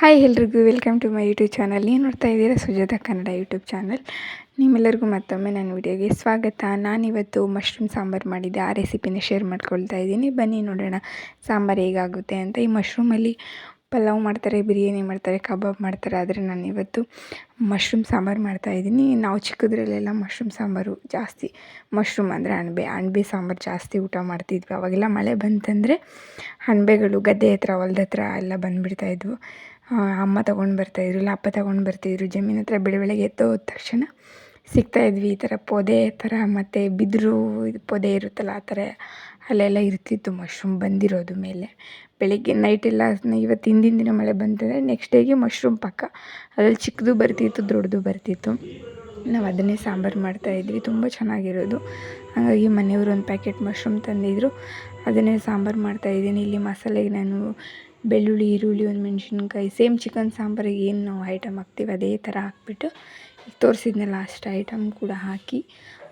Hi ಎಲ್ರಿಗೂ, welcome to my YouTube channel. ನೀವು ನೋಡ್ತಾ ಇದ್ದೀರಾ ಸುಜಾತ ಕನ್ನಡ ಯೂಟ್ಯೂಬ್ ಚಾನಲ್. ನಿಮ್ಮೆಲ್ಲರಿಗೂ ಮತ್ತೊಮ್ಮೆ ನನ್ನ ವಿಡಿಯೋಗೆ ಸ್ವಾಗತ. ನಾನಿವತ್ತು ಮಶ್ರೂಮ್ ಸಾಂಬಾರು ಮಾಡಿದ್ದೆ. ಆ ರೆಸಿಪಿನ ಶೇರ್ ಮಾಡ್ಕೊಳ್ತಾ ಇದ್ದೀನಿ. ಬನ್ನಿ ನೋಡೋಣ ಸಾಂಬಾರು ಹೇಗಾಗುತ್ತೆ ಅಂತ. ಈ ಮಶ್ರೂಮಲ್ಲಿ ಪಲಾವ್ ಮಾಡ್ತಾರೆ, ಬಿರಿಯಾನಿ ಮಾಡ್ತಾರೆ, ಕಬಾಬ್ ಮಾಡ್ತಾರೆ. ಆದರೆ ನಾನು ಇವತ್ತು ಮಶ್ರೂಮ್ ಸಾಂಬಾರು ಮಾಡ್ತಾಯಿದ್ದೀನಿ ನಾವು ಚಿಕ್ಕದ್ರಲ್ಲೆಲ್ಲ ಮಶ್ರೂಮ್ ಸಾಂಬಾರು ಜಾಸ್ತಿ, ಮಶ್ರೂಮ್ ಅಂದರೆ ಅಣಬೆ ಅಣಬೆ ಸಾಂಬಾರು ಜಾಸ್ತಿ ಊಟ ಮಾಡ್ತಿದ್ವಿ. ಅವಾಗೆಲ್ಲ ಮಳೆ ಬಂತಂದರೆ ಅಣಬೆಗಳು ಗದ್ದೆ ಹತ್ರ, ಹೊಲ್ದ ಹತ್ರ ಎಲ್ಲ ಬಂದುಬಿಡ್ತಾಯಿದ್ವು ಅಮ್ಮ ತಗೊಂಡು ಬರ್ತಾಯಿದ್ರು ಇಲ್ಲ ಅಪ್ಪ ತಗೊಂಡು ಬರ್ತಿದ್ರು ಜಮೀನು ಹತ್ರ ಬೆಳೆ ಬೆಳಗ್ಗೆ ಎದ್ದು ಹೋದ ತಕ್ಷಣ ಸಿಗ್ತಾಯಿದ್ವಿ ಈ ಥರ ಪೊದೆ ಥರ ಮತ್ತು ಬಿದಿರು ಇದು ಪೊದೆ ಇರುತ್ತಲ್ಲ, ಆ ಥರ ಅಲ್ಲೆಲ್ಲ ಇರ್ತಿತ್ತು. ಮಶ್ರೂಮ್ ಬಂದಿರೋದು ಮೇಲೆ. ಬೆಳಿಗ್ಗೆ ನೈಟೆಲ್ಲ ಇವತ್ತು ಹಿಂದಿನ ದಿನ ಮಳೆ ಬಂತಂದರೆ ನೆಕ್ಸ್ಟ್ ಡೇಗೆ ಮಶ್ರೂಮ್ ಪಕ್ಕ. ಅದ್ರಲ್ಲಿ ಚಿಕ್ಕದು ಬರ್ತಿತ್ತು, ದೊಡ್ಡದು ಬರ್ತಿತ್ತು. ನಾವು ಅದನ್ನೇ ಸಾಂಬಾರು ಮಾಡ್ತಾಯಿದ್ವಿ ತುಂಬ ಚೆನ್ನಾಗಿರೋದು. ಹಾಗಾಗಿ ಮನೆಯವರು ಒಂದು ಪ್ಯಾಕೆಟ್ ಮಶ್ರೂಮ್ ತಂದಿದ್ದರು ಅದನ್ನೇ ಸಾಂಬಾರು ಮಾಡ್ತಾಯಿದ್ದೀನಿ ಇಲ್ಲಿ ಮಸಾಲೆಗೆ ನಾನು ಬೆಳ್ಳುಳ್ಳಿ, ಈರುಳ್ಳಿ, ಒಂದು ಮೆಣಸಿನ್ಕಾಯಿ, ಸೇಮ್ ಚಿಕನ್ ಸಾಂಬಾರಿಗೆ ಏನು ನಾವು ಐಟಮ್ ಹಾಕ್ತೀವಿ, ಅದೇ ಥರ ಹಾಕ್ಬಿಟ್ಟು ತೋರಿಸಿದ್ನಲ್ಲ ಅಷ್ಟು ಐಟಮ್ ಕೂಡ ಹಾಕಿ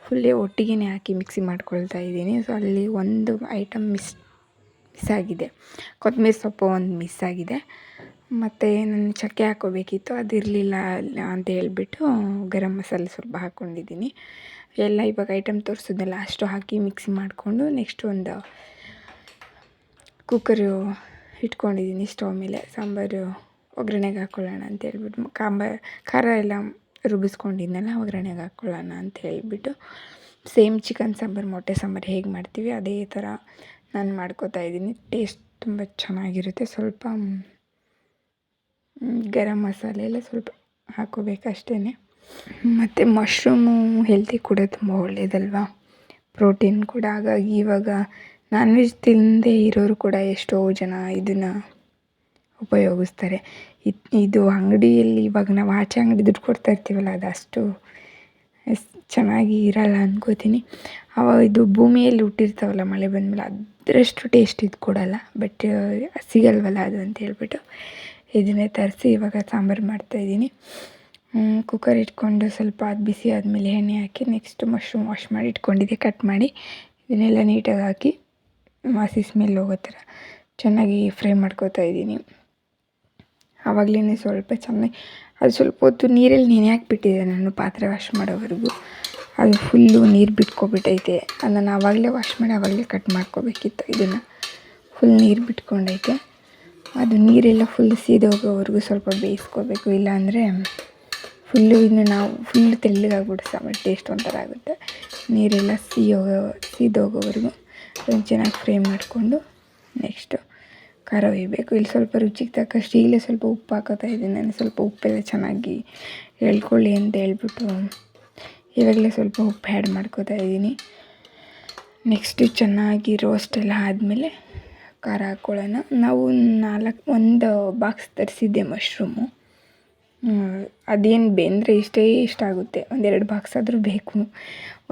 ಫುಲ್ಲೇ ಒಟ್ಟಿಗೆ ಹಾಕಿ ಮಿಕ್ಸಿ ಮಾಡ್ಕೊಳ್ತಾ ಇದ್ದೀನಿ. ಸೊ ಅಲ್ಲಿ ಒಂದು ಐಟಮ್ ಮಿಸ್ ಮಿಸ್ ಆಗಿದೆ. ಕೊತ್ತಂಬರಿ ಸೊಪ್ಪು ಒಂದು ಮಿಸ್ ಆಗಿದೆ. ಮತ್ತು ನಾನು ಚಕ್ಕೆ ಹಾಕೋಬೇಕಿತ್ತು ಅದಿರಲಿಲ್ಲ ಅಂತ ಹೇಳ್ಬಿಟ್ಟು ಗರಂ ಮಸಾಲೆ ಸ್ವಲ್ಪ ಹಾಕ್ಕೊಂಡಿದ್ದೀನಿ ಎಲ್ಲ ಇವಾಗ ಐಟಮ್ ತೋರಿಸಿದ್ನಲ್ಲ ಅಷ್ಟು ಹಾಕಿ ಮಿಕ್ಸಿ ಮಾಡಿಕೊಂಡು ನೆಕ್ಸ್ಟ್ ಒಂದು ಕುಕ್ಕರು ಇಟ್ಕೊಂಡಿದ್ದೀನಿ ಸ್ಟವ್ ಮೇಲೆ. ಸಾಂಬಾರು ಒಗ್ಗರಣೆಗೆ ಹಾಕ್ಕೊಳ್ಳೋಣ ಅಂತ ಹೇಳ್ಬಿಟ್ಟು ಕಾಂಬ, ಖಾರ ಎಲ್ಲ ರುಬ್ಬಿಸ್ಕೊಂಡಿದ್ನಲ್ಲ, ಒಗ್ಗರಣೆಗೆ ಹಾಕ್ಕೊಳ್ಳೋಣ ಅಂತ ಹೇಳಿಬಿಟ್ಟು ಸೇಮ್ ಚಿಕನ್ ಸಾಂಬಾರು, ಮೊಟ್ಟೆ ಸಾಂಬಾರು ಹೇಗೆ ಮಾಡ್ತೀವಿ ಅದೇ ಥರ ನಾನು ಮಾಡ್ಕೋತಾ ಇದ್ದೀನಿ. ಟೇಸ್ಟ್ ತುಂಬ ಚೆನ್ನಾಗಿರುತ್ತೆ. ಸ್ವಲ್ಪ ಗರಂ ಮಸಾಲೆ ಎಲ್ಲ ಸ್ವಲ್ಪ ಹಾಕೋಬೇಕಷ್ಟೇ ಮತ್ತು ಮಶ್ರೂಮು ಹೆಲ್ತಿ ಕೂಡ ತುಂಬ ಒಳ್ಳೆಯದಲ್ವಾ ಪ್ರೋಟೀನ್ ಕೂಡ, ಹಾಗಾಗಿ ಇವಾಗ ನಾನ್ ವೆಜ್ ತಿನ್ನದೇ ಇರೋರು ಕೂಡ ಎಷ್ಟೋ ಜನ ಇದನ್ನು ಉಪಯೋಗಿಸ್ತಾರೆ. ಇದು ಅಂಗಡಿಯಲ್ಲಿ ಇವಾಗ ನಾವು ಆಚೆ ಅಂಗಡಿ ದುಡ್ಡು ಕೊಡ್ತಾ ಇರ್ತೀವಲ್ಲ ಅದು ಅಷ್ಟು ಚೆನ್ನಾಗಿ ಇರಲ್ಲ ಅನ್ಕೋತೀನಿ. ಅವಾಗ ಇದು ಭೂಮಿಯಲ್ಲಿ ಹುಟ್ಟಿರ್ತಾವಲ್ಲ, ಮಳೆ ಬಂದಮೇಲೆ ಅದರಷ್ಟು ಟೇಸ್ಟ್ ಇದು ಕೊಡಲ್ಲ ಬಟ್ ಸಿಗಲ್ವಲ್ಲ ಅದು ಅಂತ ಹೇಳ್ಬಿಟ್ಟು ಇದನ್ನೇ ತರಿಸಿ ಇವಾಗ ಸಾಂಬಾರು ಮಾಡ್ತಾಯಿದ್ದೀನಿ ಕುಕ್ಕರ್ ಇಟ್ಕೊಂಡು ಸ್ವಲ್ಪ ಅದು ಬಿಸಿ ಆದಮೇಲೆ ಎಣ್ಣೆ ಹಾಕಿ ನೆಕ್ಸ್ಟ್ ಮಶ್ರೂಮ್ ವಾಶ್ ಮಾಡಿ, ಇಟ್ಕೊಂಡಿದ್ದೆ ಕಟ್ ಮಾಡಿ, ಇದನ್ನೆಲ್ಲ ನೀಟಾಗಿ ಹಾಕಿ ಮಾಸಿ ಸ್ಮೆಲ್ ಹೋಗೋ ಥರ ಚೆನ್ನಾಗಿ ಫ್ರೈ ಮಾಡ್ಕೋತಾ ಇದ್ದೀನಿ. ಆವಾಗಲೇ ಸ್ವಲ್ಪ ಚೆನ್ನಾಗಿ, ಅದು ಸ್ವಲ್ಪ ಹೊತ್ತು ನೀರಲ್ಲಿ ನೆನೆ ಹಾಕ್ಬಿಟ್ಟಿದೆ ನಾನು ಪಾತ್ರೆ ವಾಶ್ ಮಾಡೋವರೆಗೂ. ಅದು ಫುಲ್ಲು ನೀರು ಬಿಟ್ಕೊಬಿಟ್ಟೈತೆ. ಅದನ್ನು ಆವಾಗಲೇ ವಾಶ್ ಮಾಡಿ ಆವಾಗಲೇ ಕಟ್ ಮಾಡ್ಕೋಬೇಕಿತ್ತು ಇದನ್ನು. ಫುಲ್ ನೀರು ಬಿಟ್ಕೊಂಡೈತೆ. ಅದು ನೀರೆಲ್ಲ ಫುಲ್ ಸೀದೋಗೋವರೆಗೂ ಸ್ವಲ್ಪ ಬೇಯಿಸ್ಕೋಬೇಕು. ಇಲ್ಲಾಂದರೆ ಫುಲ್ಲು ಇನ್ನು ನಾವು ಫುಲ್ ತೆಳ್ಳಗಾಗ್ಬಿಟ್ಟು ಸಾಂಬಾರು ಟೇಸ್ಟ್ ಒಂಥರ ಆಗುತ್ತೆ. ನೀರೆಲ್ಲ ಸಿಹೋಗೋ ಸೀದೋಗೋವರೆಗೂ. ಅದನ್ನು ಚೆನ್ನಾಗಿ ಫ್ರೈ ಮಾಡಿಕೊಂಡು ನೆಕ್ಸ್ಟು ಖಾರ ಒಯ್ಯಬೇಕು ಇಲ್ಲಿ ಸ್ವಲ್ಪ ರುಚಿಗೆ ತಕ್ಕಷ್ಟು ಈಗಲೇ ಸ್ವಲ್ಪ ಉಪ್ಪು ಹಾಕೋತಾ ಇದ್ದೀನಿ ನಾನು. ಸ್ವಲ್ಪ ಉಪ್ಪೆಲ್ಲ ಚೆನ್ನಾಗಿ ಹೇಳ್ಕೊಳ್ಳಿ ಅಂತ ಹೇಳ್ಬಿಟ್ಟು ಇವಾಗಲೇ ಸ್ವಲ್ಪ ಉಪ್ಪು ಆ್ಯಡ್ ಮಾಡ್ಕೋತಾ ಇದ್ದೀನಿ. ನೆಕ್ಸ್ಟು ಚೆನ್ನಾಗಿ ರೋಸ್ಟ್ ಎಲ್ಲ ಆದಮೇಲೆ ಖಾರ ಹಾಕ್ಕೊಳ್ಳೋಣ ನಾವು ನಾಲ್ಕು ಒಂದು ಬಾಕ್ಸ್ ತರಿಸಿದ್ದೆ ಮಶ್ರೂಮು ಅದೇನು ಬೆಂದರೆ ಇಷ್ಟೇ ಇಷ್ಟ ಆಗುತ್ತೆ. ಒಂದೆರಡು ಬಾಕ್ಸ್ ಆದರೂ ಬೇಕು.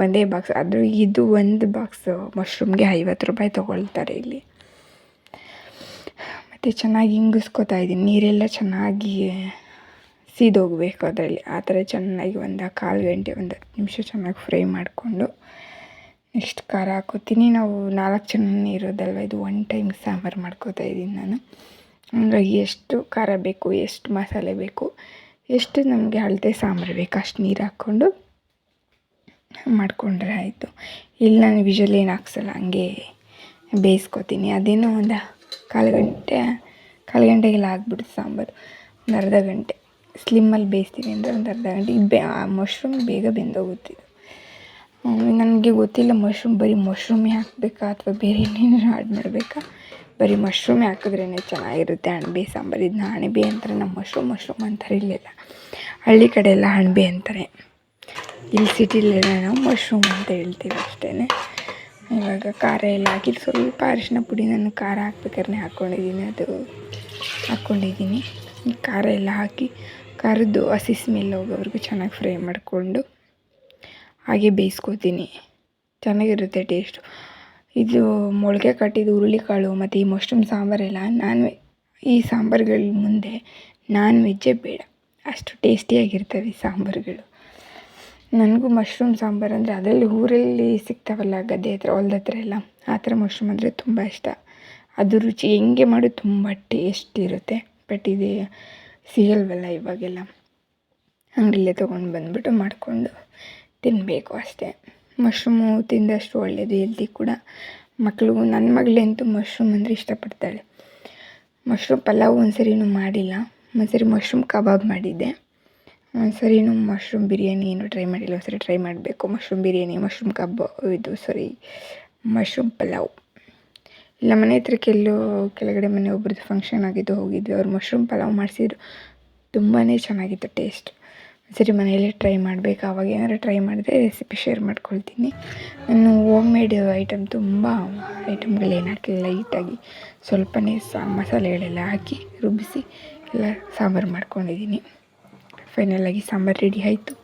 ಒಂದೇ ಬಾಕ್ಸ್ ಆದರೂ ಇದು ಒಂದು ಬಾಕ್ಸ್ ಮಶ್ರೂಮ್ಗೆ ಐವತ್ತು ರೂಪಾಯಿ ತೊಗೊಳ್ತಾರೆ ಇಲ್ಲಿ. ಮತ್ತು ಚೆನ್ನಾಗಿ ಇಂಗಿಸ್ಕೋತಾ ಇದ್ದೀನಿ. ನೀರೆಲ್ಲ ಚೆನ್ನಾಗಿ ಸೀದೋಗಬೇಕು ಅದರಲ್ಲಿ. ಆ ಥರ ಚೆನ್ನಾಗಿ ಒಂದು ಕಾಲು ಗಂಟೆ, ಒಂದು ಹತ್ತು ನಿಮಿಷ ಚೆನ್ನಾಗಿ ಫ್ರೈ ಮಾಡಿಕೊಂಡು ನೆಕ್ಸ್ಟ್ ಖಾರ ಹಾಕೋತೀನಿ. ನಾವು ನಾಲ್ಕು ಜನ ಇರೋದಲ್ವ? ಇದು ಒನ್ ಟೈಮ್ ಸಾಂಬಾರು ಮಾಡ್ಕೋತಾ ಇದ್ದೀನಿ ನಾನು. ಹಂಗಾಗಿ ಎಷ್ಟು ಖಾರ ಬೇಕು, ಎಷ್ಟು ಮಸಾಲೆ ಬೇಕು, ಎಷ್ಟು ನಮಗೆ ಅಳತೆ ಸಾಂಬಾರು ಬೇಕು, ಅಷ್ಟು ನೀರು ಹಾಕ್ಕೊಂಡು ಮಾಡಿಕೊಂಡ್ರೆ ಆಯಿತು. ಇಲ್ಲಿ ನಾನು ವಿಷಲ್ ಏನು ಹಾಕ್ಸಲ್ಲ, ಹಂಗೆ ಬೇಯಿಸ್ಕೊತೀನಿ. ಅದೇನೋ ಒಂದು ಕಾಲು ಗಂಟೆ, ಕಾಲು ಗಂಟೆಗೆಲ್ಲ ಆಗ್ಬಿಡುತ್ತೆ ಸಾಂಬಾರು. ಒಂದು ಅರ್ಧ ಗಂಟೆ. ಸ್ಲಿಮ್ಮಲ್ಲಿ ಬೇಯಿಸ್ತೀನಿ ಅಂದರೆ ಒಂದು ಅರ್ಧ ಗಂಟೆ. ಬೆ ಮಶ್ರೂಮ್ ಬೇಗ ಬೆಂದೋಗುತ್ತೆ ನನಗೆ ಗೊತ್ತಿಲ್ಲ ಮಶ್ರೂಮ್ ಬರೀ ಮಶ್ರೂಮೇ ಹಾಕಬೇಕಾ ಅಥವಾ ಬೇರೆ ಏನೇನು ಆ್ಯಡ್ ಮಾಡಬೇಕಾ? ಬರೀ ಮಶ್ರೂಮ್ ಹಾಕಿದ್ರೇ ಚೆನ್ನಾಗಿರುತ್ತೆ. ಅಣಬೆ ಸಾಂಬಾರು ಇದನ್ನ ಅಣಬೆ ಅಂತಾರೆ. ನಮ್ಮ ಮಶ್ರೂಮ್ ಮಶ್ರೂಮ್ ಅಂತಾರೆ ಇಲ್ಲೆಲ್ಲ. ಹಳ್ಳಿ ಕಡೆ ಎಲ್ಲ ಅಣಬೆ ಅಂತಾರೆ. ಇಲ್ಲಿ ಸಿಟಿಲೆಲ್ಲ ನಾವು ಮಶ್ರೂಮ್ ಅಂತ ಹೇಳ್ತೀವಿ ಅಷ್ಟೇ ಇವಾಗ ಖಾರ ಎಲ್ಲ ಹಾಕಿ ಸ್ವಲ್ಪ ಅರಿಶಿನ ಪುಡಿ ನಾನು ಖಾರ ಹಾಕ್ಬೇಕಾದ್ರೆ ಹಾಕ್ಕೊಂಡಿದ್ದೀನಿ ಅದು ಹಾಕ್ಕೊಂಡಿದ್ದೀನಿ ಖಾರ ಎಲ್ಲ ಹಾಕಿ ಖಾರದ್ದು ಹಸಿ ಸ್ಮೆಲ್ ಹೋಗೋವರೆಗೂ ಚೆನ್ನಾಗಿ ಫ್ರೈ ಮಾಡಿಕೊಂಡು ಹಾಗೆ ಬೇಯಿಸ್ಕೊತೀನಿ. ಚೆನ್ನಾಗಿರುತ್ತೆ ಟೇಸ್ಟು ಇದು ಮೊಳಕೆ ಕಟ್ಟಿದ ಹುರುಳಿಕಾಳು ಮತ್ತು ಈ ಮಶ್ರೂಮ್ ಸಾಂಬಾರೆಲ್ಲ ನಾನ್ ವೆ ಈ ಸಾಂಬಾರುಗಳ ಮುಂದೆ ನಾನ್ ವೆಜ್ಜೇ ಬೇಡ. ಅಷ್ಟು ಟೇಸ್ಟಿಯಾಗಿರ್ತವೆ ಈ ಸಾಂಬಾರುಗಳು. ನನಗೂ ಮಶ್ರೂಮ್ ಸಾಂಬಾರು ಅಂದರೆ ಅದರಲ್ಲಿ ಊರಲ್ಲಿ ಸಿಗ್ತಾವಲ್ಲ ಗದ್ದೆ ಹತ್ರ, ಹೊಲ್ದ ಹತ್ರ ಎಲ್ಲ, ಆ ಥರ ಮಶ್ರೂಮ್ ಅಂದರೆ ತುಂಬ ಇಷ್ಟ. ಅದು ರುಚಿ ಹೆಂಗೆ ಮಾಡೋದು ತುಂಬ ಟೇಸ್ಟ್ ಇರುತ್ತೆ. ಬಟ್ ಇದು ಸಿಗಲ್ವಲ್ಲ ಇವಾಗೆಲ್ಲ. ಅಂಗಡಿಲೇ ತೊಗೊಂಡು ಬಂದುಬಿಟ್ಟು ಮಾಡಿಕೊಂಡು ತಿನ್ನಬೇಕು ಅಷ್ಟೇ. ಮಶ್ರೂಮು ತಿಂದಷ್ಟು ಒಳ್ಳೆಯದು ಹೆಲ್ದಿ ಕೂಡ. ಮಕ್ಕಳು ನನ್ನ ಮಗಳಂತೂ ಮಶ್ರೂಮ್ ಅಂದರೆ ಇಷ್ಟಪಡ್ತಾಳೆ. ಮಶ್ರೂಮ್ ಪಲಾವ್ ಒಂದು ಸರಿನೂ ಮಾಡಿಲ್ಲ. ಒಂದು ಸರಿ ಮಶ್ರೂಮ್ ಕಬಾಬ್ ಮಾಡಿದ್ದೆ. ಒಂದು ಸರಿನೂ ಮಶ್ರೂಮ್ ಬಿರಿಯಾನಿ ಏನೂ ಟ್ರೈ ಮಾಡಿಲ್ಲ. ಒಂದು ಸರಿ ಟ್ರೈ ಮಾಡಬೇಕು. ಮಶ್ರೂಮ್ ಬಿರಿಯಾನಿ ಮಶ್ರೂಮ್ ಕಬಾಬ್ ಇದು ಸಾರಿ. ಮಶ್ರೂಮ್ ಪಲಾವ್. ಇಲ್ಲ, ಮನೆ ಹತ್ರ ಕೆಲವು ಕೆಳಗಡೆ ಮನೆ ಒಬ್ರದ್ದು ಫಂಕ್ಷನ್ ಆಗಿದ್ದು ಹೋಗಿದ್ವಿ. ಅವ್ರು ಮಶ್ರೂಮ್ ಪಲಾವ್ ಮಾಡಿಸಿದ್ರು. ತುಂಬಾ ಚೆನ್ನಾಗಿತ್ತು ಟೇಸ್ಟ್ ಸರಿ, ಮನೆಯಲ್ಲೇ ಟ್ರೈ ಮಾಡಬೇಕು. ಆವಾಗ ಏನಾದ್ರೂ ಟ್ರೈ ಮಾಡಿದ್ರೆ ರೆಸಿಪಿ ಶೇರ್ ಮಾಡ್ಕೊಳ್ತೀನಿ. ನಾನು ಹೋಮ್ ಮೇಡ್ ಐಟಮ್ ತುಂಬ ಐಟಮ್ಗಳೇನು ಹಾಕಿಲ್ಲ ಲೈಟಾಗಿ ಸ್ವಲ್ಪನೇ ಸಾ ಮಸಾಲೆಗಳೆಲ್ಲ ಹಾಕಿ ರುಬ್ಬಿಸಿ ಎಲ್ಲ ಸಾಂಬಾರು ಮಾಡ್ಕೊಂಡಿದ್ದೀನಿ. ಫೈನಲಾಗಿ ಸಾಂಬಾರು ರೆಡಿ ಆಯಿತು.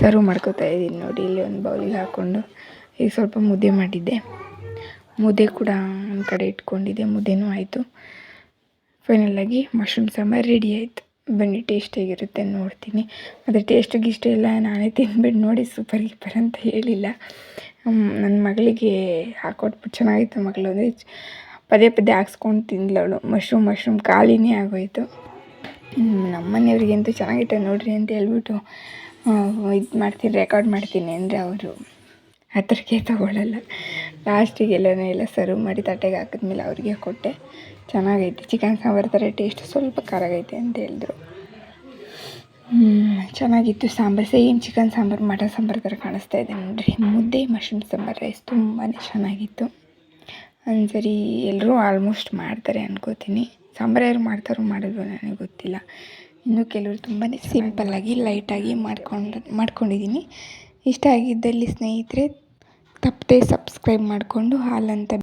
ಸರ್ವ್ ಮಾಡ್ಕೋತಾ ಇದ್ದೀನಿ ನೋಡಿ, ಇಲ್ಲಿ ಒಂದು ಬೌಲಿಗೆ ಹಾಕ್ಕೊಂಡು. ಈಗ ಸ್ವಲ್ಪ ಮುದ್ದೆ ಮಾಡಿದ್ದೆ. ಮುದ್ದೆ ಕೂಡ ಒಂದು ಕಡೆ ಇಟ್ಕೊಂಡಿದ್ದೆ, ಮುದ್ದೆನೂ ಆಯಿತು. ಫೈನಲಾಗಿ ಮಶ್ರೂಮ್ ಸಾಂಬಾರು ರೆಡಿ ಆಯಿತು. ಬನ್ನಿ ಟೇಸ್ಟಿಯಾಗಿರುತ್ತೆ ನೋಡ್ತೀನಿ. ಅದ್ರ ಟೇಸ್ಟಿಗೆ ಇಷ್ಟ ಇಲ್ಲ, ನಾನೇ ತಿಂದ್ಬಿಟ್ಟು ನೋಡಿ ಸೂಪರ್ ಗೀಪರ್ ಅಂತ ಹೇಳಿಲ್ಲ. ನನ್ನ ಮಗಳಿಗೆ ಹಾಕೊಟ್ಬಿಟ್ಟು ಚೆನ್ನಾಗಿತ್ತು ಮಗಳು. ಅಂದರೆ ಪದೇ ಪದೇ ಹಾಕ್ಸ್ಕೊಂಡು ತಿಂದ್ಲವಳು ಮಶ್ರೂಮ್ ಮಶ್ರೂಮ್ ಖಾಲಿನೇ ಆಗೋಯಿತು. ನಮ್ಮ ಮನೆಯವ್ರಿಗಂತೂ ಚೆನ್ನಾಗಿತ್ತು ನೋಡಿರಿ ಅಂತ ಹೇಳ್ಬಿಟ್ಟು ಇದು ಮಾಡ್ತೀನಿ ರೆಕಾರ್ಡ್ ಮಾಡ್ತೀನಿ ಅಂದರೆ ಅವರು ಹತ್ತಿರಕ್ಕೆ ತಗೊಳ್ಳಲ್ಲ ಲಾಸ್ಟಿಗೆ ಎಲ್ಲನೇ ಎಲ್ಲ ಸರ್ವ್ ಮಾಡಿ ತಟ್ಟೆಗೆ ಹಾಕಿದ್ಮೇಲೆ ಅವ್ರಿಗೆ ಕೊಟ್ಟೆ. ಚೆನ್ನಾಗೈತೆ. ಚಿಕನ್ ಸಾಂಬಾರು ಥರ ಟೇಸ್ಟ್ ಸ್ವಲ್ಪ ಖಾರಾಗೈತೆ ಅಂತ ಹೇಳಿದ್ರು. ಚೆನ್ನಾಗಿತ್ತು sambar. Same chicken sambar, mutton sambar ಥರ ಕಾಣಿಸ್ತಾ ಇದೆ ನೋಡಿರಿ. ಮುದ್ದೆ ಮಶ್ರೂಮ್ ಸಾಂಬಾರು ರೈಸ್ ತುಂಬಾ ಚೆನ್ನಾಗಿತ್ತು. ಒಂದ್ಸರಿ ಎಲ್ಲರೂ ಆಲ್ಮೋಸ್ಟ್ ಮಾಡ್ತಾರೆ ಅನ್ಕೋತೀನಿ. ಸಾಂಬಾರು ಯಾರು ಮಾಡ್ತಾರೋ ಮಾಡೋದು ನನಗೆ ಗೊತ್ತಿಲ್ಲ. ಇನ್ನು ಕೆಲವರು ತುಂಬಾ ಸಿಂಪಲ್ಲಾಗಿ ಲೈಟಾಗಿ ಮಾಡ್ಕೊಂಡು ಮಾಡ್ಕೊಂಡಿದ್ದೀನಿ ಇಷ್ಟ ಆಗಿದ್ದಲ್ಲಿ ಸ್ನೇಹಿತರೆ, ತಪ್ಪದೆ ಸಬ್ಸ್ಕ್ರೈಬ್ ಮಾಡಿಕೊಂಡು ಹಾಲಂತ